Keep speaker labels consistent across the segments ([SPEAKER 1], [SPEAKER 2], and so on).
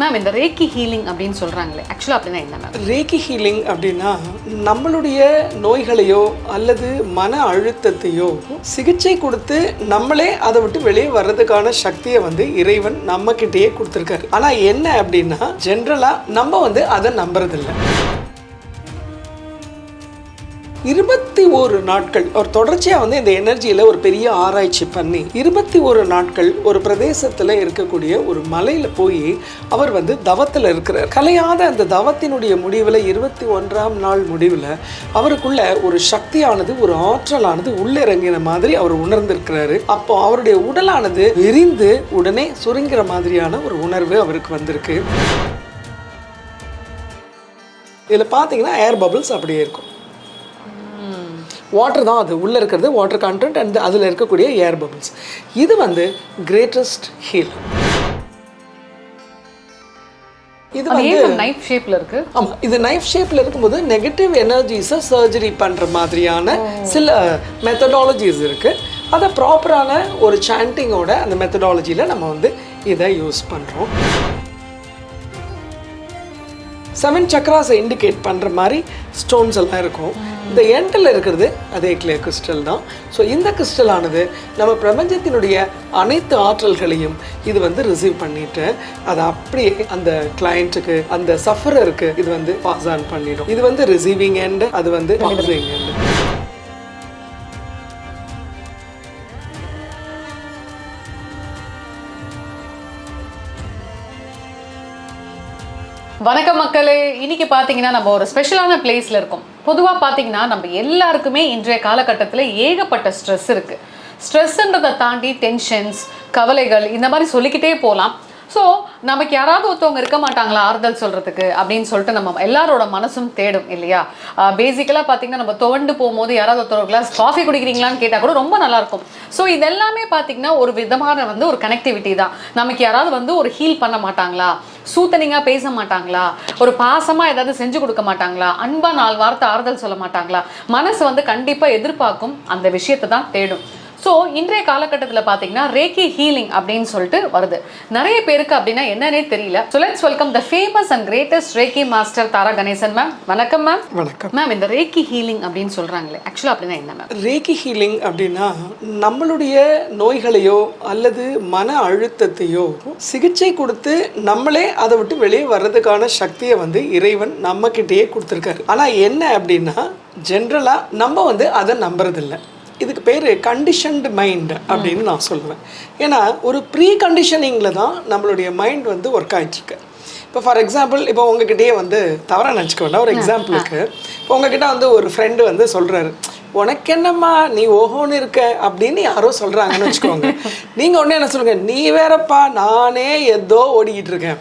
[SPEAKER 1] Ma'am இந்த reiki healing அப்படின்னு சொல்கிறாங்களே ஆக்சுவலாக அப்படின்னா என்ன மேம்
[SPEAKER 2] ரேக்கி ஹீலிங் அப்படின்னா நம்மளுடைய நோய்களையோ அல்லது மன அழுத்தத்தையோ சிகிச்சை கொடுத்து நம்மளே அதை விட்டு வெளியே வர்றதுக்கான சக்தியை வந்து இறைவன் நம்மக்கிட்டேயே கொடுத்துருக்காரு. ஆனால் என்ன அப்படின்னா ஜென்ரலாக நம்ம வந்து அதை நம்புறதில்லை. இருபத்தி ஒரு நாட்கள். ஒரு தொடர்ச்சியாக வந்து இந்த எனர்ஜியில் ஒரு பெரிய ஆராய்ச்சி பண்ணி இருபத்தி ஒரு நாட்கள் ஒரு பிரதேசத்தில் இருக்கக்கூடிய ஒரு மலையில் போய் அவர் வந்து தவத்தில் இருக்கிறார். கலையாத அந்த தவத்தினுடைய முடிவில் இருபத்தி ஒன்றாம் நாள் முடிவில் அவருக்குள்ள ஒரு சக்தியானது ஒரு ஆற்றலானது உள்ளிறங்கின மாதிரி அவர் உணர்ந்திருக்கிறாரு. அப்போ அவருடைய உடலானது விரிந்து உடனே சுருங்கிற மாதிரியான ஒரு உணர்வு அவருக்கு வந்திருக்கு. இதில் பார்த்தீங்கன்னா ஏர் பபிள்ஸ் அப்படியே இருக்கும். வாட்டர் தான் அது. உள்ளே இருக்கிறது வாட்டர் கண்டென்ட் அண்ட் அதில் இருக்கக்கூடிய ஏர் பபிள்ஸ் இது வந்து கிரேட்டஸ்ட் ஹீல் இது வந்து
[SPEAKER 1] நைஃப் ஷேப்ல இருக்கு.
[SPEAKER 2] ஆமாம் இது நைஃப் ஷேப்பில் இருக்கும்போது நெகட்டிவ் எனர்ஜிஸை சர்ஜரி பண்ணுற மாதிரியான சில மெத்தடாலஜிஸ் இருக்குது அதை ப்ராப்பரான ஒரு சாண்டிங்கோட அந்த மெத்தடாலஜியில் நம்ம வந்து இதை யூஸ் பண்ணுறோம் செவன் சக்ராஸை இண்டிகேட் பண்ணுற மாதிரி ஸ்டோன்ஸ் எல்லாம் இருக்கும். இந்த எண்டில் இருக்கிறது அதே கிளியர் கிறிஸ்டல் தான். ஸோ இந்த கிறிஸ்டலானது நம்ம பிரபஞ்சத்தினுடைய அனைத்து ஆற்றல்களையும் இது வந்து ரிசீவ் பண்ணிட்டு அதை அப்படியே அந்த கிளையண்ட்டுக்கு அந்த சஃபரருக்கு இது வந்து பாஸ் ஆன் பண்ணிடும். இது வந்து ரிசீவிங் எண்டு அது வந்து எண்டு எண்ட்
[SPEAKER 1] வணக்கம் மக்களே. இன்னைக்கு பார்த்தீங்கன்னா நம்ம ஒரு ஸ்பெஷலான பிளேஸ்ல இருக்கோம். பொதுவாக பார்த்தீங்கன்னா நம்ம எல்லாருக்குமே இன்றைய காலகட்டத்தில் ஏகப்பட்ட ஸ்ட்ரெஸ் இருக்கு. ஸ்ட்ரெஸ்ன்றதை தாண்டி டென்ஷன்ஸ் கவலைகள் இந்த மாதிரி சொல்லிக்கிட்டே போகலாம் ஸோ நமக்கு யாராவது ஒருத்தவங்க இருக்க மாட்டாங்களா ஆறுதல் சொல்கிறதுக்கு அப்படின்னு சொல்லிட்டு நம்ம எல்லாரோட மனசும் தேடும் இல்லையா? பேசிக்கலாக பார்த்தீங்கன்னா நம்ம துவண்டு போகும்போது யாராவது ஒருத்தர் ஒரு கிளாஸ் காஃபி குடிக்கிறீங்களான்னு கேட்டால் கூட ரொம்ப நல்லாயிருக்கும். ஸோ இதெல்லாமே பார்த்தீங்கன்னா ஒரு விதமான வந்து ஒரு கனெக்டிவிட்டி தான். நமக்கு யாராவது வந்து ஒரு ஹீல் பண்ண மாட்டாங்களா? சூத்தனிங்காக பேச மாட்டாங்களா? ஒரு பாசமாக ஏதாவது செஞ்சு கொடுக்க மாட்டாங்களா? அன்பாக நாலு வார்த்தை ஆறுதல் சொல்ல மாட்டாங்களா? மனசு வந்து கண்டிப்பாக எதிர்பார்க்கும் அந்த விஷயத்தை தான் தேடும். ஸோ இன்றைய காலகட்டத்தில் பார்த்தீங்கன்னா ரேக்கி ஹீலிங் அப்படின்னு சொல்லிட்டு வருது. நிறைய பேருக்கு அப்படின்னா என்னன்னே தெரியல. So let's welcome the famous and greatest reiki master Tara Ganesan ma'am வணக்கம் மேம்
[SPEAKER 2] வணக்கம்.
[SPEAKER 1] மேம் இந்த ரேக்கி ஹீலிங் அப்படின்னு சொல்றாங்களே ஆக்சுவலாக அப்படின்னா என்ன மேம்
[SPEAKER 2] ரேக்கி ஹீலிங் அப்படின்னா நம்மளுடைய நோய்களையோ அல்லது மன அழுத்தத்தையோ சிகிச்சை கொடுத்து நம்மளே அதை விட்டு வெளியே வர்றதுக்கான சக்தியை வந்து இறைவன் நம்ம கிட்டேயே கொடுத்துருக்காரு. ஆனால் என்ன அப்படின்னா ஜென்ரலாக நம்ம வந்து அதை நம்புறதில்லை. இதுக்கு பேர் கண்டிஷன்டு மைண்ட் அப்படின்னு நான் சொல்லுவேன். ஏன்னா ஒரு ப்ரீ கண்டிஷனிங்கில் தான் நம்மளுடைய மைண்ட் வந்து ஒர்க் ஆகிட்டுருக்கு இப்போ ஃபார் எக்ஸாம்பிள் இப்போ உங்ககிட்டயே வந்து தவறாக நினச்சிக்க வேண்டாம் ஒரு எக்ஸாம்பிளுக்கு இப்போ உங்ககிட்ட வந்து ஒரு ஃப்ரெண்டு வந்து சொல்கிறாரு உனக்கு என்னம்மா நீ ஓஹோன்னு இருக்க? அப்படின்னு யாரோ சொல்கிறாங்கன்னு வச்சுக்கோங்க. நீங்கள் ஒன்று என்ன சொல்லுங்கள் நீ வேறப்பா நானே ஏதோ ஓடிக்கிட்டு இருக்கேன்.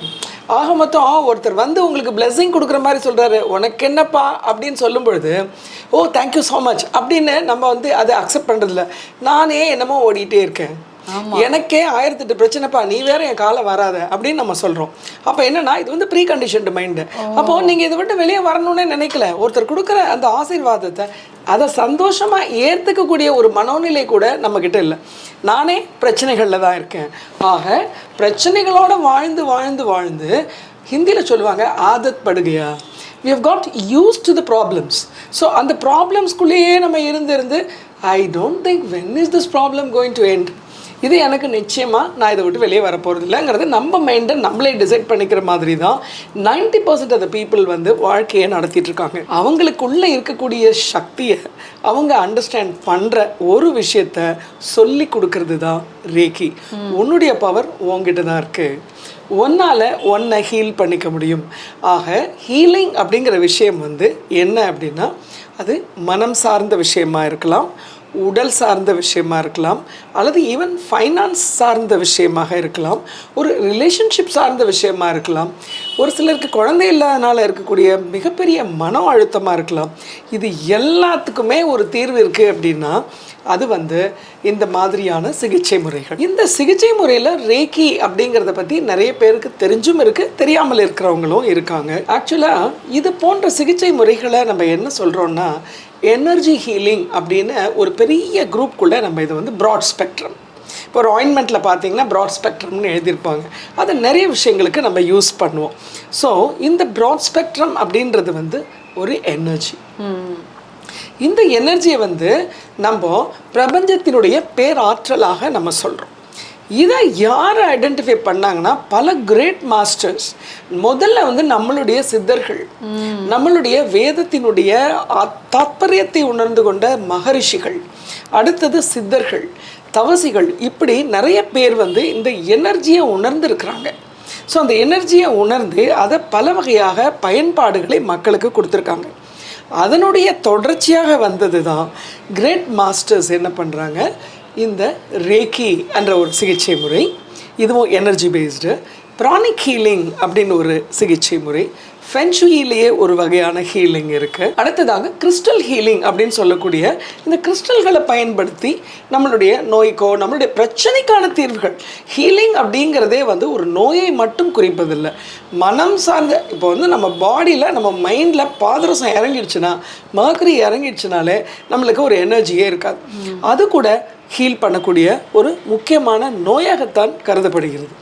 [SPEAKER 2] ஆக மொத்தம் ஒருத்தர் வந்து உங்களுக்கு பிளெஸ்ஸிங் கொடுக்குற மாதிரி சொல்கிறாரு உனக்கு என்னப்பா அப்படின்னு சொல்லும் பொழுது ஓ தேங்க்யூ ஸோ மச் அப்படின்னு நம்ம வந்து அதை அக்செப்ட் பண்ணுறதில்ல நானே என்னமோ ஓடிட்டே இருக்கேன். எனக்கே ஆயிரத்தெட்டு பிரச்சனைப்பா நீ வேற என் காலை வராத அப்படின்னு நம்ம சொல்கிறோம் அப்போ என்னன்னா இது வந்து ப்ரீ கண்டிஷன்டு மைண்டு அப்போ நீங்கள் இதை விட்டு வெளியே வரணும்னே நினைக்கல. ஒருத்தர் கொடுக்குற அந்த ஆசீர்வாதத்தை அதை சந்தோஷமாக ஏற்றுக்கக்கூடிய ஒரு மனோநிலை கூட நம்மக்கிட்ட இல்லை. நானே பிரச்சனைகளில் தான் இருக்கேன். ஆக பிரச்சனைகளோட வாழ்ந்து வாழ்ந்து வாழ்ந்து ஹிந்தியில் சொல்லுவாங்க ஆதத் படுகையா? We have got used to the problems. So அந்த ப்ராப்ளம்ஸ்குள்ளேயே நம்ம இருந்து இருந்து I don't think when is this problem going to end இது எனக்கு நிச்சயமாக நான் இதை விட்டு வெளியே வர போகிறது இல்லைங்கிறது நம்ம மைண்டை நம்மளே டிசைட் பண்ணிக்கிற மாதிரி தான் நைன்டி பர்சன்ட் ஆஃப் பீப்புள் வந்து வாழ்க்கையை நடத்திட்டு இருக்காங்க. அவங்களுக்குள்ளே இருக்கக்கூடிய சக்தியை அவங்க அண்டர்ஸ்டாண்ட் பண்ணுற ஒரு விஷயத்த சொல்லி கொடுக்கறது தான் ரேக்கி உன்னுடைய பவர் உங்ககிட்ட தான் இருக்குது ஒன்னால் ஒன்றை ஹீல் பண்ணிக்க முடியும். ஆக ஹீலிங் அப்படிங்கிற விஷயம் வந்து என்ன அப்படின்னா அது மனம் சார்ந்த விஷயமா இருக்கலாம். உடல் சார்ந்த விஷயமா இருக்கலாம் அல்லது ஈவன் ஃபைனான்ஸ் சார்ந்த விஷயமாக இருக்கலாம் ஒரு ரிலேஷன்ஷிப் சார்ந்த விஷயமா இருக்கலாம். ஒரு சிலருக்கு குழந்தை இல்லாதனால இருக்கக்கூடிய மிகப்பெரிய மன அழுத்தமாக இருக்கலாம். இது எல்லாத்துக்குமே ஒரு தீர்வு இருக்குது அப்படின்னா அது வந்து இந்த மாதிரியான சிகிச்சை முறைகள். இந்த சிகிச்சை முறையில் ரேக்கி அப்படிங்கிறத பற்றி நிறைய பேருக்கு தெரிஞ்சும் இருக்குது தெரியாமல் இருக்கிறவங்களும் இருக்காங்க. ஆக்சுவலாக இது போன்ற சிகிச்சை முறைகளை நம்ம என்ன சொல்கிறோன்னா எனர்ஜி ஹீலிங் அப்படின்னு ஒரு பெரிய குரூப்குள்ளே நம்ம இதை வந்து ப்ராட் ஸ்பெக்ட்ரம் இப்போ ஒரு ஆயின்மெண்ட்டில் பார்த்தீங்கன்னா ப்ராட் ஸ்பெக்ட்ரம்னு எழுதியிருப்பாங்க. அதை நிறைய விஷயங்களுக்கு நம்ம யூஸ் பண்ணுவோம். ஸோ இந்த ப்ராட் ஸ்பெக்ட்ரம் அப்படின்றது வந்து ஒரு எனர்ஜி இந்த எனர்ஜியை வந்து நம்ம பிரபஞ்சத்தினுடைய பேராற்றலாக நம்ம சொல்கிறோம் இதை யார் ஐடென்டிஃபை பண்ணாங்கன்னா பல கிரேட் மாஸ்டர்ஸ் முதல்ல வந்து நம்மளுடைய சித்தர்கள். நம்மளுடைய வேதத்தினுடைய தாத்பரியத்தை உணர்ந்து கொண்ட மகரிஷிகள். அடுத்தது சித்தர்கள். தவசிகள் இப்படி நிறைய பேர் வந்து இந்த எனர்ஜியை உணர்ந்துருக்கிறாங்க. ஸோ அந்த எனர்ஜியை உணர்ந்து அதை பல வகையாக பயன்பாடுகளை மக்களுக்கு கொடுத்துருக்காங்க. அதனுடைய தொடர்ச்சியாக வந்தது தான் கிரேட் மாஸ்டர்ஸ் என்ன பண்ணுறாங்க இந்த ரேக்கி என்ற ஒரு சிகிச்சை முறை இதுவும் எனர்ஜி பேஸ்டு ப்ரானிக் ஹீலிங் அப்படின்னு ஒரு சிகிச்சை முறை ஃபென்ஷுயிலேயே ஒரு வகையான ஹீலிங் இருக்குது அடுத்ததாக கிறிஸ்டல் ஹீலிங் அப்படின்னு சொல்லக்கூடிய இந்த கிறிஸ்டல்களை பயன்படுத்தி நம்மளுடைய நோய்க்கோ நம்மளுடைய பிரச்சனைக்கான தீர்வுகள். ஹீலிங் அப்படிங்கிறதே வந்து ஒரு நோயை மட்டும் குறிப்பதில்லை. மனம் சார்ந்த இப்போ வந்து நம்ம பாடியில் நம்ம மைண்டில் பாதரசம் இறங்கிடுச்சுன்னா மர்க்கரி இறங்கிடுச்சுனாலே நம்மளுக்கு ஒரு எனர்ஜியே இருக்காது. அது கூட ஹீல் பண்ணக்கூடிய ஒரு முக்கியமான நோயாகத்தான் கருதப்படுகிறது.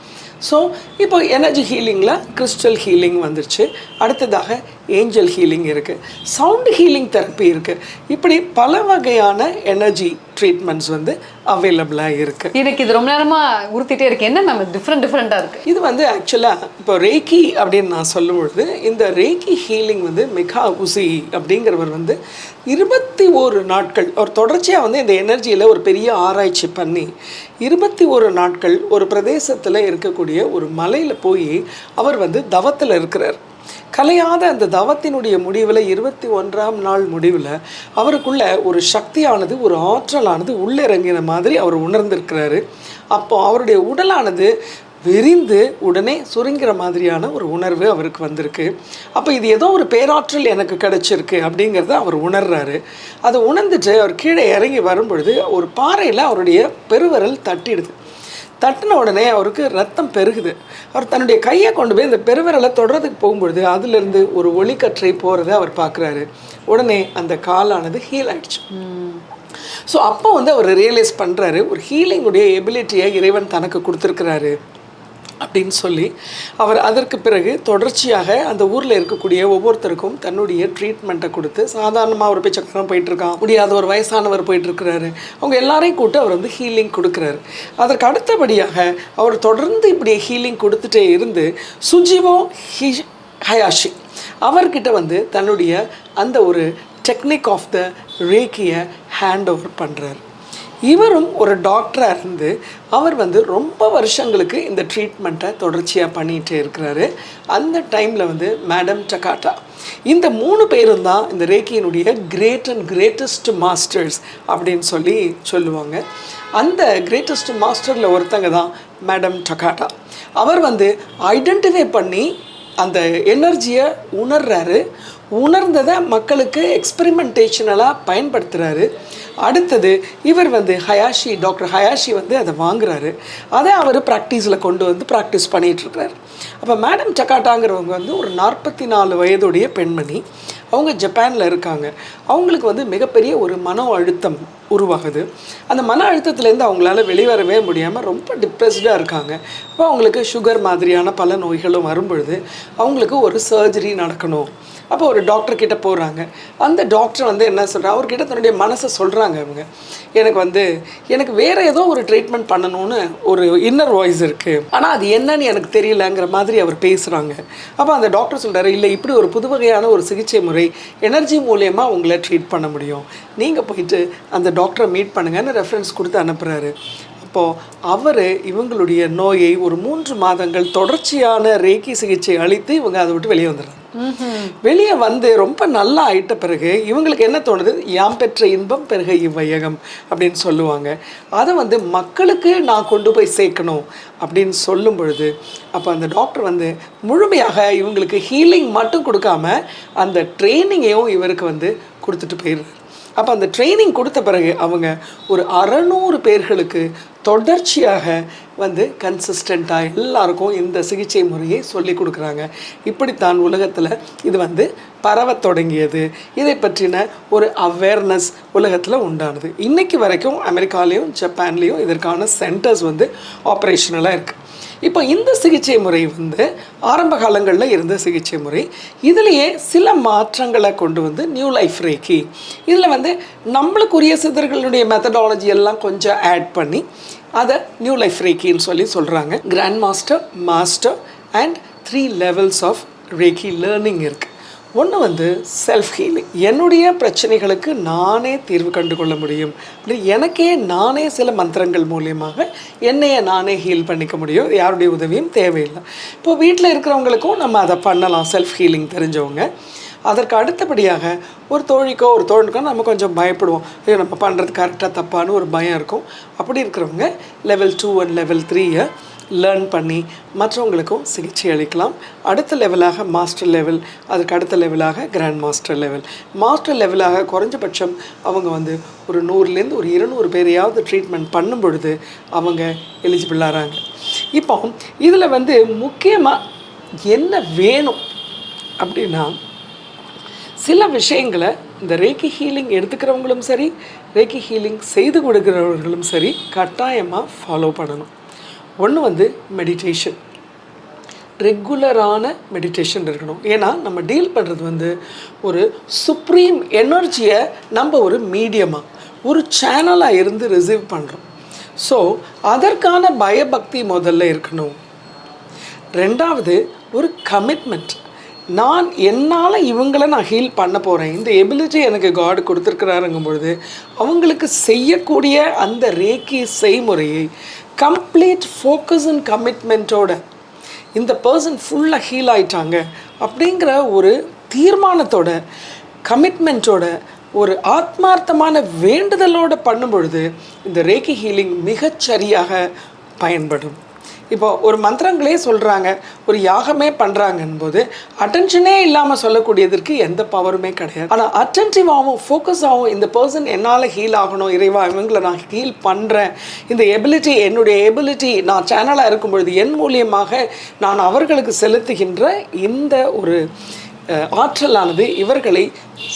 [SPEAKER 2] ஸோ இப்போ எனர்ஜி ஹீலிங்கில் கிறிஸ்டல் ஹீலிங் வந்துருச்சு. அடுத்ததாக ஏஞ்சல் ஹீலிங் இருக்குது சவுண்ட் ஹீலிங் தெரப்பி இருக்குது இப்படி பல வகையான எனர்ஜி ட்ரீட்மெண்ட்ஸ் வந்து அவைலபிளாக இருக்குது
[SPEAKER 1] எனக்கு இது ரொம்ப நேரமா உறுத்திட்டே இருக்கு. என்ன நம்ம டிஃப்ரெண்ட் டிஃப்ரெண்டா இருக்கு.
[SPEAKER 2] இது வந்து ஆக்சுவலாக இப்போ ரேக்கி அப்படின்னு நான் சொல்லும் பொழுது இந்த ரேக்கி ஹீலிங் வந்து மிகா உசி அப்படிங்கிறவர் வந்து இருபத்தி ஒரு நாட்கள் ஒரு தொடர்ச்சியாக வந்து இந்த எனர்ஜியில் ஒரு பெரிய ஆராய்ச்சி பண்ணி இருபத்தி ஒரு நாட்கள் ஒரு பிரதேசத்தில் இருக்கக்கூடிய ஒரு மலையில் போய் அவர் வந்து தவத்தில் இருக்கிறார். கலையாத அந்த தவத்தினுடைய முடிவில் இருபத்தி ஒன்றாம் நாள் முடிவில் அவருக்குள்ள ஒரு சக்தியானது ஒரு ஆற்றலானது உள்ளிறங்கின மாதிரி அவர் உணர்ந்திருக்கிறாரு. அப்போ அவருடைய உடலானது விரிந்து உடனே சுருங்கிற மாதிரியான ஒரு உணர்வு அவருக்கு வந்திருக்கு. அப்போ இது ஏதோ ஒரு பேராற்றல் எனக்கு கிடைச்சிருக்கு அப்படிங்கிறத அவர் உணர்றாரு. அதை உணர்ந்துட்டு அவர் கீழே இறங்கி வரும்பொழுது ஒரு பாறையில் அவருடைய பெருவரல் தட்டிடுது. தட்டின உடனே அவருக்கு ரத்தம் பெருகுது. அவர் தன்னுடைய கையை கொண்டு போய் இந்த பெருவிரலை தொடறதுக்கு போகும்பொழுது அதிலிருந்து ஒரு ஒளிக்கற்றை போகிறத அவர் பார்க்குறாரு. உடனே அந்த காலானது ஹீல் ஆயிடுச்சு. ஸோ அப்போ வந்து அவர் ரியலைஸ் பண்ணுறாரு ஒரு ஹீலிங்குடைய எபிலிட்டியை இறைவன் தனக்கு கொடுத்துருக்கிறாரு. அப்படின்னு சொல்லி அவர் அதற்கு பிறகு தொடர்ச்சியாக அந்த ஊரில் இருக்கக்கூடிய ஒவ்வொருத்தருக்கும் தன்னுடைய ட்ரீட்மெண்ட்டை கொடுத்து சாதாரணமாக ஒரு பிச்சைக்காரன் போயிட்டுருக்கான். முடியாத ஒரு வயசானவர் போயிட்டுருக்கிறாரு. அவங்க எல்லாரையும் கூட்டு அவர் வந்து ஹீலிங் கொடுக்குறாரு. அதற்கு அடுத்தபடியாக அவர் தொடர்ந்து இப்படி ஹீலிங் கொடுத்துட்டே இருந்து சுஜிவோ ஹி ஹயாஷி அவர்கிட்ட வந்து தன்னுடைய அந்த ஒரு டெக்னிக் ஆஃப் த ரேக்கியை ஹேண்ட் ஓவர் பண்ணுறாரு இவரும் ஒரு டாக்டராக இருந்து அவர் வந்து ரொம்ப வருஷங்களுக்கு இந்த ட்ரீட்மெண்ட்டை தொடர்ச்சியாக பண்ணிகிட்டே இருக்கிறாரு. அந்த டைமில் வந்து மேடம் டகாட்டா இந்த மூணு பேரும் தான் இந்த ரேக்கியினுடைய கிரேட் அண்ட் கிரேட்டஸ்ட் மாஸ்டர்ஸ் அப்படின்னு சொல்லி சொல்லுவாங்க. அந்த கிரேட்டஸ்ட் மாஸ்டரில் ஒருத்தங்க தான் மேடம் டகாட்டா அவர் வந்து ஐடென்டிஃபை பண்ணி அந்த எனர்ஜியை உணர்றாரு. உணர்ந்ததை மக்களுக்கு எக்ஸ்பெரிமெண்டேஷனலாக பயன்படுத்துகிறாரு அடுத்தது இவர் வந்து ஹயாஷி டாக்டர் ஹயாஷி வந்து அதை வாங்குறாரு. அதை அவர் ப்ராக்டிஸில் கொண்டு வந்து ப்ராக்டிஸ் பண்ணிகிட்ருக்கிறார் அப்போ மேடம் டக்காட்டாங்கிறவங்க வந்து ஒரு நாற்பத்தி நாலு வயதுடைய பெண்மணி. அவங்க ஜப்பானில் இருக்காங்க. அவங்களுக்கு வந்து மிகப்பெரிய ஒரு மன அழுத்தம் உருவாகுது. அந்த மன அழுத்தத்துலேருந்து அவங்களால வெளிவரவே முடியாமல் ரொம்ப டிப்ரெஸ்டாக இருக்காங்க. அப்போ அவங்களுக்கு சுகர் மாதிரியான பல நோய்களும் வரும்பொழுது அவங்களுக்கு ஒரு சர்ஜரி நடக்கணும். அப்போ ஒரு டாக்டர் கிட்ட போகிறாங்க அந்த டாக்டர் வந்து என்ன சொல்கிறார் அவர்கிட்ட தன்னுடைய மனசை சொல்கிறாங்க அவங்க. எனக்கு வந்து எனக்கு வேற ஏதோ ஒரு ட்ரீட்மெண்ட் பண்ணணும்னு ஒரு இன்னர் வாய்ஸ் இருக்குது ஆனால் அது என்னன்னு எனக்கு தெரியலங்கிற மாதிரி அவர் பேசுகிறாங்க அப்போ அந்த டாக்டர் சொல்கிறாரு இல்லை இப்படி ஒரு புது வகையான ஒரு சிகிச்சை முறை எனர்ஜி மூலயமா உங்களை ட்ரீட் பண்ண முடியும். நீங்கள் போயிட்டு அந்த டாக்டரை மீட் பண்ணுங்கன்னு ரெஃபரன்ஸ் கொடுத்து அனுப்புகிறாரு அப்போது அவர் இவங்களுடைய நோயை ஒரு மூன்று மாதங்கள் தொடர்ச்சியான ரேக்கி சிகிச்சை அளித்து இவங்க அதை விட்டு வெளியே வந்துடுறாங்க. வெளியே வந்து ரொம்ப நல்லா ஆயிட்ட பிறகு இவங்களுக்கு என்ன தோணுது? யாம் பெற்ற இன்பம் பெருக இவ்வையகம் அப்படின்னு சொல்லுவாங்க. அதை வந்து மக்களுக்கு நான் கொண்டு போய் சேர்க்கணும் அப்படின்னு சொல்லும் பொழுது அப்போ அந்த டாக்டர் வந்து முழுமையாக இவங்களுக்கு ஹீலிங் மட்டும் கொடுக்காம அந்த ட்ரைனிங்கையும் இவருக்கு வந்து கொடுத்துட்டு போயிடுறாரு. அப்போ அந்த ட்ரைனிங் கொடுத்த பிறகு அவங்க ஒரு அறநூறு பேர்களுக்கு தொடர்ச்சியாக வந்து கன்சிஸ்டண்ட்டாக எல்லாருக்கும் இந்த சிகிச்சை முறையை சொல்லி கொடுக்குறாங்க. இப்படித்தான் உலகத்தில் இது வந்து பரவத் தொடங்கியது. இதை பற்றின ஒரு அவேர்னஸ் உலகத்தில் உண்டானது. இன்றைக்கு வரைக்கும் அமெரிக்காலேயும் ஜப்பான்லேயும் இதற்கான சென்டர்ஸ் வந்து ஆப்ரேஷனலாக இருக்குது இப்போ இந்த சிகிச்சை முறை வந்து ஆரம்ப காலங்களில் இருந்த சிகிச்சை முறை. இதுலேயே சில மாற்றங்களை கொண்டு வந்து நியூ லைஃப் ரேக்கி இதில் வந்து நம்மளுக்குரிய சித்தர்களுடைய மெத்தடாலஜி எல்லாம் கொஞ்சம் ஆட் பண்ணி அதை நியூ லைஃப் ரேக்கின்னு சொல்லி சொல்கிறாங்க grand master master and three levels of reiki learning இருக்குது ஒன்று வந்து செல்ஃப் ஹீலிங் என்னுடைய பிரச்சனைகளுக்கு நானே தீர்வு கண்டு கொள்ள முடியும். அப்படி எனக்கே நானே சில மந்திரங்கள் மூலியமாக என்னைய நானே ஹீல் பண்ணிக்க முடியும். யாருடைய உதவியும் தேவையில்லை. இப்போ வீட்டில் இருக்கிறவங்களுக்கும் நம்ம அதை பண்ணலாம் செல்ஃப் ஹீலிங் தெரிஞ்சவங்க. அதற்கு அடுத்தபடியாக ஒரு தோழிக்கோ ஒரு தோழனுக்கோ நம்ம கொஞ்சம் பயப்படுவோம். ஐயோ நம்ம பண்ணுறது கரெக்டாக தப்பான்னு ஒரு பயம் இருக்கும். அப்படி இருக்கிறவங்க லெவல் டூ அண்ட் லெவல் த்ரீயை லேர்ன் பண்ணி மற்றவங்களுக்கும் சிகிச்சை அளிக்கலாம். அடுத்த லெவலாக மாஸ்டர் லெவல் அதுக்கு அடுத்த லெவலாக கிராண்ட் மாஸ்டர் லெவல் மாஸ்டர் லெவலாக குறைஞ்சபட்சம் அவங்க வந்து ஒரு நூறுலேருந்து ஒரு இருநூறு பேரையாவது ட்ரீட்மெண்ட் பண்ணும் பொழுது அவங்க எலிஜிபிள் ஆகிறாங்க இப்போ இதில் வந்து முக்கியமாக என்ன வேணும் அப்படின்னா சில விஷயங்களை இந்த ரேக்கி ஹீலிங் எடுத்துக்கிறவங்களும் சரி ரேக்கி ஹீலிங் செய்து கொடுக்கிறவர்களும் சரி கட்டாயமாக ஃபாலோ பண்ணணும். ஒன்று வந்து மெடிடேஷன் ரெகுலரான மெடிடேஷன் இருக்கணும். ஏன்னா நம்ம டீல் பண்ணுறது வந்து ஒரு சுப்ரீம் எனர்ஜியை நம்ம ஒரு மீடியமாக ஒரு சேனலாக இருந்து ரிசீவ் பண்ணுறோம் ஸோ அதற்கான பயபக்தி முதல்ல இருக்கணும். ரெண்டாவது ஒரு கமிட்மெண்ட் நான் என்னால் இவங்கள நான் ஹீல் பண்ண போகிறேன் இந்த எபிலிட்டி எனக்கு காடு கொடுத்துருக்குறாருங்கும் பொழுது அவங்களுக்கு செய்யக்கூடிய அந்த ரேக்கி செய்முறையை கம்ப்ளீட் ஃபோக்கஸ் அண்ட் கமிட்மெண்ட்டோட இந்த பர்சன் ஃபுல்லாக ஹீல் ஆயிட்டாங்க அப்படிங்கிற ஒரு தீர்மானத்தோட கமிட்மெண்ட்டோட ஒரு ஆத்மார்த்தமான வேண்டுதலோடு பண்ணும் பொழுது இந்த ரேக்கி ஹீலிங் மிகச்சரியாக பயன்படும். இப்போ ஒரு மந்திரங்களே சொல்கிறாங்க ஒரு யாகமே பண்ணுறாங்கன் போது அட்டென்ஷனே இல்லாமல் சொல்லக்கூடியதற்கு எந்த பவருமே கிடையாது. ஆனால் அட்டென்டிவாகவும் ஃபோக்கஸாகவும் இந்த பர்சன் என்னால் ஹீல் ஆகணும் இறைவா இவங்களை நான் ஹீல் பண்ணுறேன் இந்த எபிலிட்டி என்னுடைய எபிலிட்டி நான் சேனலாக இருக்கும் பொழுது என் மூலியமாக நான் அவர்களுக்கு செலுத்துகின்ற இந்த ஒரு ஆற்றலானது இவர்களை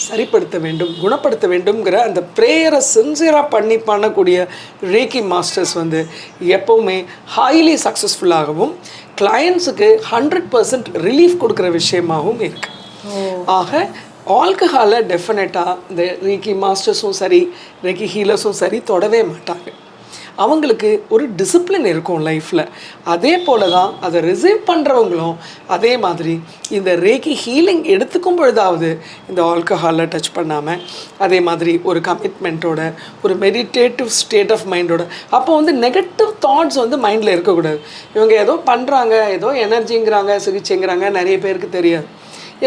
[SPEAKER 2] சரிப்படுத்த வேண்டும் குணப்படுத்த வேண்டும்ங்கிற அந்த ப்ரேயரை சின்சியராக பண்ணி பண்ணக்கூடிய ரேக்கி மாஸ்டர்ஸ் வந்து எப்போவுமே ஹைலி சக்ஸஸ்ஃபுல்லாகவும் கிளையண்ட்ஸுக்கு ஹண்ட்ரட் பர்சன்ட் ரிலீஃப் கொடுக்குற விஷயமாகவும் இருக்கு. ஆக ஆல்கஹாலை டெஃபினட்டாக இந்த ரேக்கி மாஸ்டர்ஸும் சரி ரேக்கி ஹீலர்ஸும் சரி தொடவே மாட்டாங்க. அவங்களுக்கு ஒரு டிசிப்ளின் இருக்கும் லைஃப்பில் அதே போல தான் அதை ரிசீவ் பண்ணுறவங்களும் அதே மாதிரி இந்த ரேக்கி ஹீலிங் எடுத்துக்கும் பொழுதாவது இந்த ஆல்கஹாலில் டச் பண்ணாமல் அதே மாதிரி ஒரு கமிட்மெண்ட்டோட ஒரு மெடிடேட்டிவ் ஸ்டேட் ஆஃப் மைண்டோட அப்போ வந்து நெகட்டிவ் தாட்ஸ் வந்து மைண்டில் இருக்கக்கூடாது. இவங்க ஏதோ பண்ணுறாங்க ஏதோ எனர்ஜிங்கிறாங்க சிகிச்சைங்கிறாங்க நிறைய பேருக்கு தெரியாது.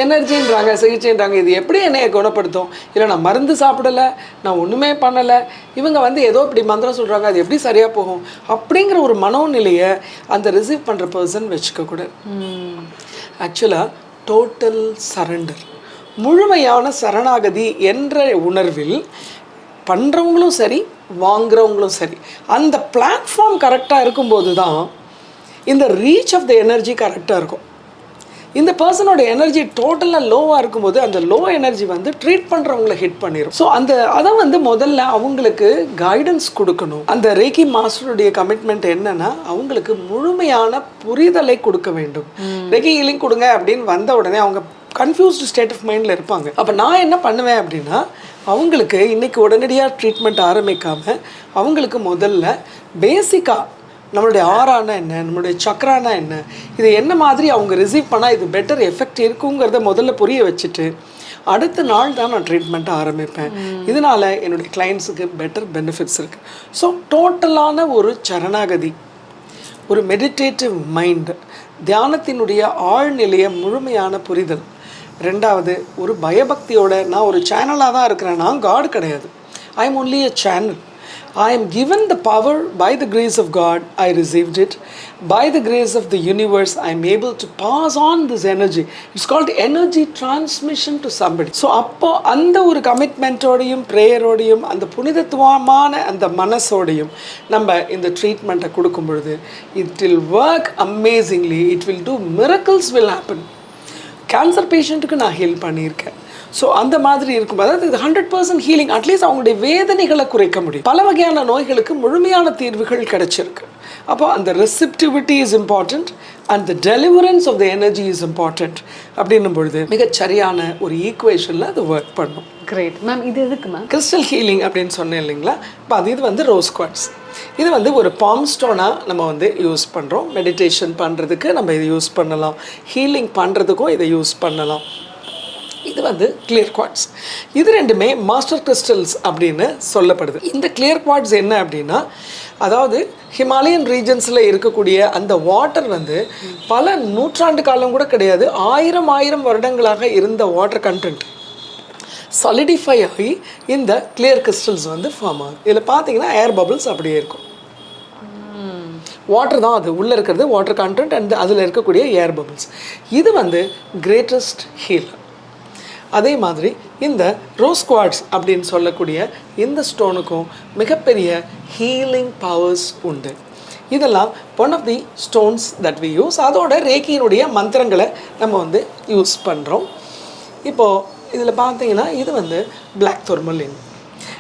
[SPEAKER 2] எனர்ஜின்றாங்க சிகிச்சைன்றாங்க இது எப்படி என்னைய குணப்படுத்தும்? இல்லை நான் மருந்து சாப்பிடலை நான் ஒன்றுமே பண்ணலை. இவங்க வந்து ஏதோ இப்படி மந்திரம் சொல்கிறாங்க அது எப்படி சரியாக போகும்? அப்படிங்கிற ஒரு மனோநிலையை அந்த ரிசீவ் பண்ணுற பர்சன் வச்சுக்கக்கூடாது ஆக்சுவலாக டோட்டல் சரண்டர் முழுமையான சரணாகதி என்ற உணர்வில் பண்ணுறவங்களும் சரி வாங்குறவங்களும் சரி அந்த பிளாட்ஃபார்ம் கரெக்டாக இருக்கும்போது தான் இந்த ரீச் ஆஃப் த எனர்ஜி கரெக்டாக இருக்கும். இந்த பர்சனோட எனர்ஜி டோட்டலாக லோவாக இருக்கும்போது அந்த லோ எனர்ஜி வந்து ட்ரீட் பண்ணுறவங்கள ஹிட் பண்ணிடும் ஸோ அந்த அதை வந்து முதல்ல அவங்களுக்கு கைடன்ஸ் கொடுக்கணும். அந்த ரேக்கி மாஸ்டருடைய கமிட்மெண்ட் என்னன்னா அவங்களுக்கு முழுமையான புரிதலை கொடுக்க வேண்டும். ரேக்கி ஹீலிங் கொடுங்க அப்படின்னு வந்த உடனே அவங்க கன்ஃபியூஸ்டு ஸ்டேட் ஆஃப் மைண்டில் இருப்பாங்க. அப்போ நான் என்ன பண்ணுவேன் அப்படின்னா அவங்களுக்கு இன்னைக்கு உடனடியாக ட்ரீட்மெண்ட் ஆரம்பிக்காம அவங்களுக்கு முதல்ல பேசிக்காக நம்மளுடைய ஆறானா என்ன? நம்மளுடைய சக்கரானா என்ன? இது என்ன மாதிரி அவங்க ரிசீவ் பண்ணால் இது பெட்டர் எஃபெக்ட் இருக்குங்கிறத முதல்ல புரிய வச்சுட்டு அடுத்த நாள் தான் நான் ட்ரீட்மெண்ட்டை ஆரம்பிப்பேன். இதனால என்னுடைய கிளைண்ட்ஸுக்கு பெட்டர் பெனிஃபிட்ஸ் இருக்குது ஸோ டோட்டலான ஒரு சரணாகதி ஒரு மெடிடேட்டிவ் மைண்ட் தியானத்தினுடைய ஆழ்நிலைய முழுமையான புரிதல். ரெண்டாவது ஒரு பயபக்தியோட நான் ஒரு சேனலாக தான் இருக்கிறேன். நான் காட் கிடையாது. I am only a channel I am given the power by the grace of God, I received it. By the grace of the universe, I am able to pass on this energy. It's called energy transmission to somebody. So அப்போ அந்த ஒரு கமிட்மெண்ட்டோடையும் ப்ரேயரோடையும் அந்த புனிதத்துவமான அந்த மனசோடையும் நம்ம இந்த ட்ரீட்மெண்ட்டை கொடுக்கும் பொழுது it will work amazingly it will do miracles will happen cancer பேஷண்ட்டுக்கு நான் ஹெல்ப் பண்ணியிருக்கேன் ஸோ அந்த மாதிரி இருக்கும். அதாவது இது ஹண்ட்ரட் பர்சன்ட் ஹீலிங் அட்லீஸ்ட் அவங்களுடைய வேதனைகளை குறைக்க முடியும். பல வகையான நோய்களுக்கு முழுமையான தீர்வுகள் கிடைச்சிருக்கு. அப்போ அந்த receptivity is important and the deliverance of the energy is important அப்படின்னும் பொழுது மிகச் சரியான ஒரு ஈக்குவேஷனில் அது ஒர்க் பண்ணும்.
[SPEAKER 1] கிரேட் மேம் இது எதுக்கு மேம்
[SPEAKER 2] கிறிஸ்டல் ஹீலிங் அப்படின்னு சொன்னேன் இல்லைங்களா? இப்போ அது இது வந்து ரோஸ் குவாட்ஸ் இது வந்து ஒரு பாம் ஸ்டோனாக நம்ம வந்து யூஸ் பண்ணுறோம் மெடிடேஷன் பண்ணுறதுக்கு நம்ம இதை யூஸ் பண்ணலாம். ஹீலிங் பண்ணுறதுக்கும் இதை யூஸ் பண்ணலாம். இது வந்து கிளியர் குவாட்ஸ் இது ரெண்டுமே மாஸ்டர் கிறிஸ்டல்ஸ் அப்படின்னு சொல்லப்படுது. இந்த கிளியர் குவாட்ஸ் என்ன அப்படின்னா அதாவது ஹிமாலயன் ரீஜன்ஸில் இருக்கக்கூடிய அந்த வாட்டர் வந்து பல நூற்றாண்டு காலம் கூட கிடையாது ஆயிரம் ஆயிரம் வருடங்களாக இருந்த வாட்டர் கண்டென்ட் சாலிடிஃபை ஆகி இந்த கிளியர் கிறிஸ்டல்ஸ் வந்து ஃபார்ம் ஆகுது. இதில் பார்த்தீங்கன்னா ஏர் பபிள்ஸ் அப்படியே இருக்கும். வாட்டர் தான் அது. உள்ளே இருக்கிறது வாட்டர் கண்டென்ட் அண்ட் அதில் இருக்கக்கூடிய ஏர் பபிள்ஸ் இது வந்து கிரேட்டஸ்ட் ஹீல் அதே மாதிரி இந்த ரோஸ் குவாட்ஸ் அப்படின்னு சொல்லக்கூடிய இந்த ஸ்டோனுக்கும் மிகப்பெரிய ஹீலிங் பவர்ஸ் உண்டு. இதெல்லாம் one of the stones that we use அதோட ரேக்கியினுடைய மந்திரங்களை நம்ம வந்து யூஸ் பண்ணுறோம் இப்போது இதில் பார்த்தீங்கன்னா இது வந்து பிளாக் தொர்மலின்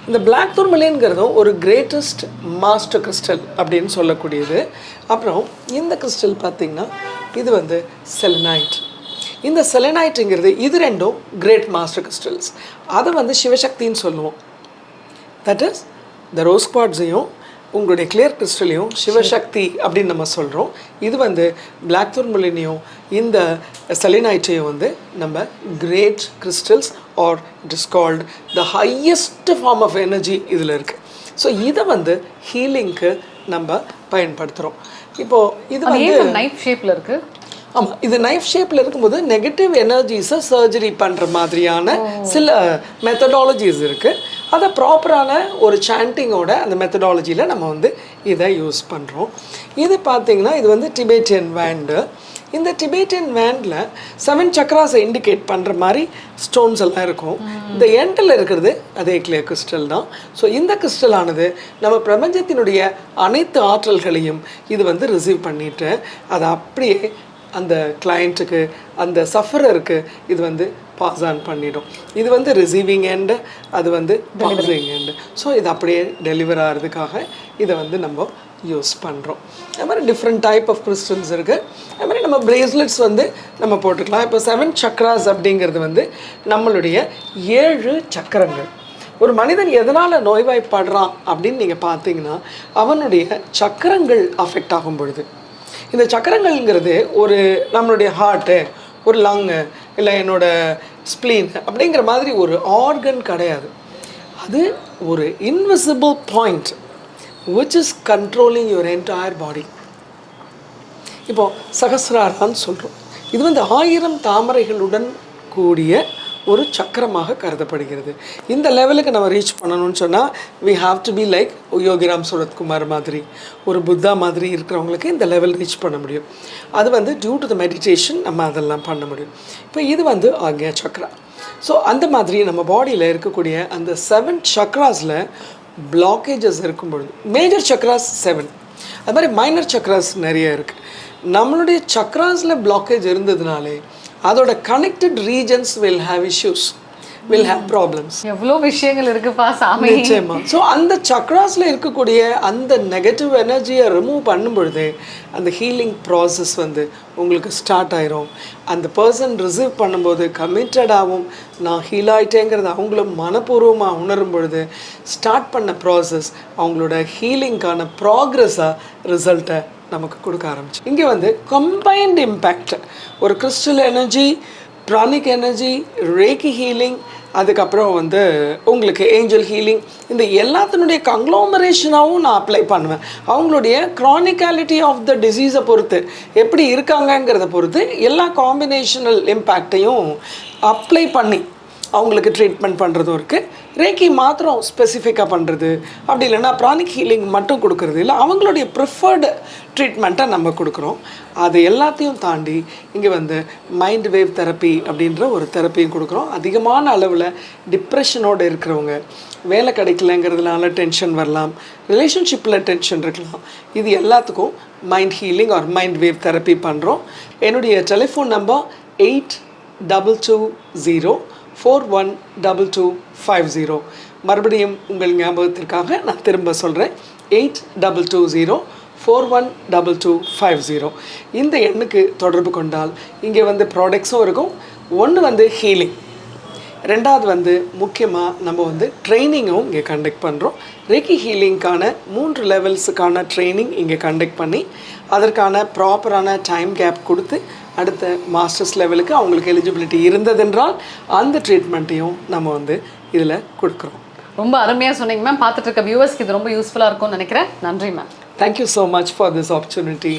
[SPEAKER 2] இந்த பிளாக் தொர்மலின்கிறதும் ஒரு கிரேட்டஸ்ட் மாஸ்டர் கிறிஸ்டல் அப்படின்னு சொல்லக்கூடியது. அப்புறம் இந்த கிறிஸ்டல் பார்த்தீங்கன்னா இது வந்து செல்னைட் இந்த செலனைட்டுங்கிறது இது ரெண்டும் கிரேட் மாஸ்டர் கிறிஸ்டல்ஸ் அதை வந்து சிவசக்தின்னு சொல்லுவோம். தட் இஸ் த ரோஸ் குவாட்ஸையும் உங்களுடைய கிளியர் கிறிஸ்டலையும் சிவசக்தி அப்படின்னு நம்ம சொல்கிறோம் இது வந்து பிளாக் துர்மலினையும் இந்த செலினைட்டையும் வந்து நம்ம great crystals or it is called the highest form of energy இதில் இருக்குது ஸோ இதை வந்து ஹீலிங்க்கு நம்ம பயன்படுத்துகிறோம் இப்போது இது வந்து
[SPEAKER 1] ஏன் நைஃப் ஷேப்ல இருக்கு?
[SPEAKER 2] ஆமாம் இது நைஃப் ஷேப்பில் இருக்கும்போது நெகட்டிவ் எனர்ஜிஸை சர்ஜரி பண்ணுற மாதிரியான சில மெத்தடாலஜிஸ் இருக்குது அதை ப்ராப்பரான ஒரு சாண்டிங்கோட அந்த மெத்தடாலஜியில் நம்ம வந்து இதை யூஸ் பண்ணுறோம் இது பார்த்தீங்கன்னா இது வந்து டிபேட்டியன் வேண்டு இந்த டிபேட்டியன் வேண்டில் செவன் சக்ராஸை இண்டிகேட் பண்ணுற மாதிரி ஸ்டோன்ஸ் எல்லாம் இருக்கும். இந்த எண்டில் இருக்கிறது அதே கிளியர் கிறிஸ்டல் தான். ஸோ இந்த கிறிஸ்டல் ஆனது நம்ம பிரபஞ்சத்தினுடைய அனைத்து ஆற்றல்களையும் இது வந்து ரிசீவ் பண்ணிட்டு அதை அப்படியே அந்த கிளைண்ட்டுக்கு அந்த சஃபரருக்கு இது வந்து பாஸ் ஆன் பண்ணிடும். இது வந்து ரிசீவிங் எண்டு அது வந்து பாசிங் எண்டு ஸோ இது அப்படியே டெலிவர் ஆகிறதுக்காக இதை வந்து நம்ம யூஸ் பண்ணுறோம் அது மாதிரி டிஃப்ரெண்ட் டைப் ஆஃப் கிறிஸ்டல்ஸ் இருக்குது அது மாதிரி நம்ம பிரேஸ்லெட்ஸ் வந்து நம்ம போட்டுக்கலாம். இப்போ செவன் சக்ராஸ் அப்படிங்கிறது வந்து நம்மளுடைய ஏழு சக்கரங்கள். ஒரு மனிதன் எதனால் நோய்வாய்ப்படுறான் அப்படின்னு நீங்கள் பார்த்தீங்கன்னா அவனுடைய சக்கரங்கள் அஃபெக்ட் ஆகும் பொழுது. இந்த சக்கரங்கள்ங்கிறது ஒரு நம்மளுடைய ஹார்ட்டு ஒரு லங்கு இல்லை என்னோட ஸ்ப்ளீன் அப்படிங்கிற மாதிரி ஒரு ஆர்கன் கிடையாது. அது ஒரு invisible point which is controlling your entire body இப்போ சகசிராரான்னு சொல்கிறோம் இது வந்து ஆயிரம் தாமரைகளுடன் கூடிய ஒரு சக்கரமாக கருதப்படுகிறது. இந்த லெவலுக்கு நம்ம ரீச் பண்ணணும்னு சொன்னால் we have to be like Yogiram Suratkumar மாதிரி. ஒரு புத்தா மாதிரி இருக்கிறவங்களுக்கு இந்த லெவல் ரீச் பண்ண முடியும். அது வந்து டியூ டு த மெடிடேஷன் நம்ம அதெல்லாம் பண்ண முடியும். இப்போ இது வந்து ஆக்யா சக்ரா. ஸோ அந்த மாதிரி நம்ம பாடியில் இருக்கக்கூடிய அந்த செவன் சக்ராஸில் பிளாக்கேஜஸ் இருக்கும் பொழுது மேஜர் சக்ராஸ் செவன் அது மாதிரி மைனர் சக்ராஸ் நிறைய இருக்குது நம்மளுடைய சக்ராஸில் பிளாக்கேஜ் இருந்ததுனாலே அதோட connected regions will have issues will have problems
[SPEAKER 1] எவ்வளோ விஷயங்கள் இருக்குப்பா சாமி.
[SPEAKER 2] நிச்சயமா. ஸோ அந்த சக்ராஸில் இருக்கக்கூடிய அந்த நெகட்டிவ் எனர்ஜியை ரிமூவ் பண்ணும் பொழுதே அந்த ஹீலிங் ப்ராசஸ் வந்து உங்களுக்கு ஸ்டார்ட் ஆயிரும். அந்த பர்சன் ரிசீவ் பண்ணும்போது கமிட்டடாகவும் நான் ஹீல் ஆயிட்டேங்கிறத அவங்களும் மனப்பூர்வமாக உணரும் பொழுது ஸ்டார்ட் பண்ண ப்ராசஸ் அவங்களோட ஹீலிங்க்கான ப்ராக்ரஸாக ரிசல்ட்டை நமக்கு கொடுக்க ஆரம்பிச்சு. இங்கே வந்து கம்பைன்ட் இம்பேக்ட் ஒரு crystal energy pranic energy reiki healing அதுக்கப்புறம் வந்து உங்களுக்கு ஏஞ்சல் ஹீலிங் இந்த எல்லாத்தினுடைய கங்க்ளோமரேஷனாகவும் நான் அப்ளை பண்ணுவேன். அவங்களுடைய க்ரானிக்காலிட்டி ஆஃப் த டிசீஸை பொறுத்து எப்படி இருக்காங்கங்கிறத பொறுத்து எல்லா காம்பினேஷனல் இம்பேக்டையும் அப்ளை பண்ணி அவங்களுக்கு ட்ரீட்மெண்ட் பண்ணுறதும் இருக்குது ரேக்கி மாத்திரம் ஸ்பெசிஃபிக்காக பண்ணுறது அப்படி இல்லைன்னா ப்ரானிக் ஹீலிங் மட்டும் கொடுக்கறது இல்லை அவங்களுடைய ப்ரிஃபர்டு ட்ரீட்மெண்ட்டை நம்ம கொடுக்குறோம். அது எல்லாத்தையும் தாண்டி இங்கே வந்து மைண்ட் வேவ் தெரப்பி அப்படின்ற ஒரு தெரப்பியும் கொடுக்குறோம். அதிகமான அளவில் டிப்ரெஷனோடு இருக்கிறவங்க வேலை கிடைக்கலங்கிறதுனால டென்ஷன் வரலாம் ரிலேஷன்ஷிப்பில் டென்ஷன் இருக்கலாம். இது எல்லாத்துக்கும் mind healing or mind wave therapy பண்ணுறோம் என்னுடைய telephone number eight double two zero four one double two five zero மறுபடியும் உங்கள் ஞாபகத்திற்காக நான் திரும்ப சொல்கிறேன் eight double two zero four one double two five zero இந்த எண்ணுக்கு தொடர்பு கொண்டால் இங்கே வந்து ப்ராடக்ட்ஸும் இருக்கும். ஒன்று வந்து ஹீலிங் ரெண்டாவது வந்து முக்கியமாக நம்ம வந்து ட்ரைனிங்கும் இங்கே கண்டக்ட் பண்ணுறோம் ரெக்கி ஹீலிங்க்கான மூன்று லெவல்ஸுக்கான ட்ரைனிங் இங்கே கண்டக்ட் பண்ணி அதற்கான ப்ராப்பரான டைம் கேப் கொடுத்து அடுத்த மாஸ்டர்ஸ் லெவலுக்கு அவங்களுக்கு எலிஜிபிலிட்டி இருந்ததென்றால் அந்த ட்ரீட்மெண்ட்டையும் நம்ம வந்து இதில் கொடுக்குறோம்.
[SPEAKER 1] ரொம்ப அருமையாக சொன்னீங்க மேம் பார்த்துட்டு இருக்க வியூவர்ஸ்க்கு இது ரொம்ப யூஸ்ஃபுல்லாக இருக்கும்னு நினைக்கிறேன். நன்றி ma'am
[SPEAKER 2] thank you so much for this opportunity